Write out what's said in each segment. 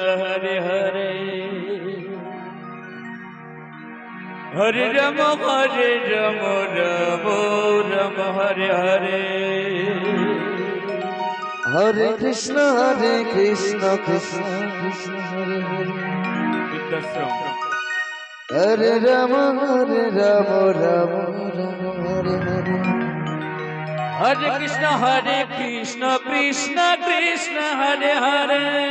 Hare Hare. হরে Ram হরে Ram Ram Ram Hare Hare. হরে Krishna হরে Krishna Krishna Krishna Hare Hare. হরে Ram হরে Ram Ram Ram Hare Hare. হরে Krishna হরে Krishna Krishna Krishna Hare Hare.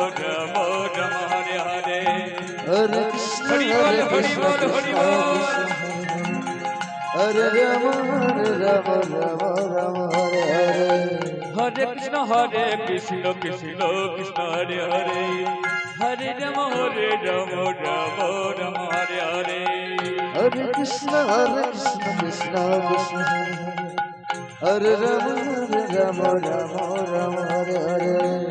হরে Krishna Hari হরে বল, Hari Krishna বল, Hari Krishna বল। Krishna হরে Ram হরে Ram Ram Ram Hare Hare. হরে Krishna হরে Krishna Krishna Krishna Hare Hare. হরে Ram হরে Ram Ram Ram Hare Hare. হরে Krishna হরে Krishna Krishna Krishna হরে। হরে Ram হরে Ram Ram Ram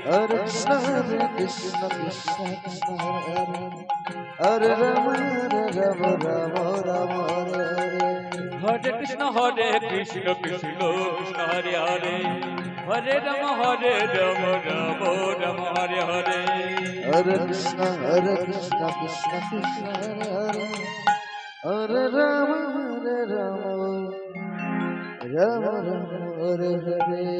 Krishna Hare Hare Hare Ram হরে Ram Ram Ram Hare Hare Hare Krishna হরে Krishna Krishna Krishna Hare Hare Hare Ram হরে Ram Ram Ram Hare Hare Hare Krishna হরে Krishna Krishna Krishna Hare Hare Hare Ram হরে Ram Ram Ram Hare Hare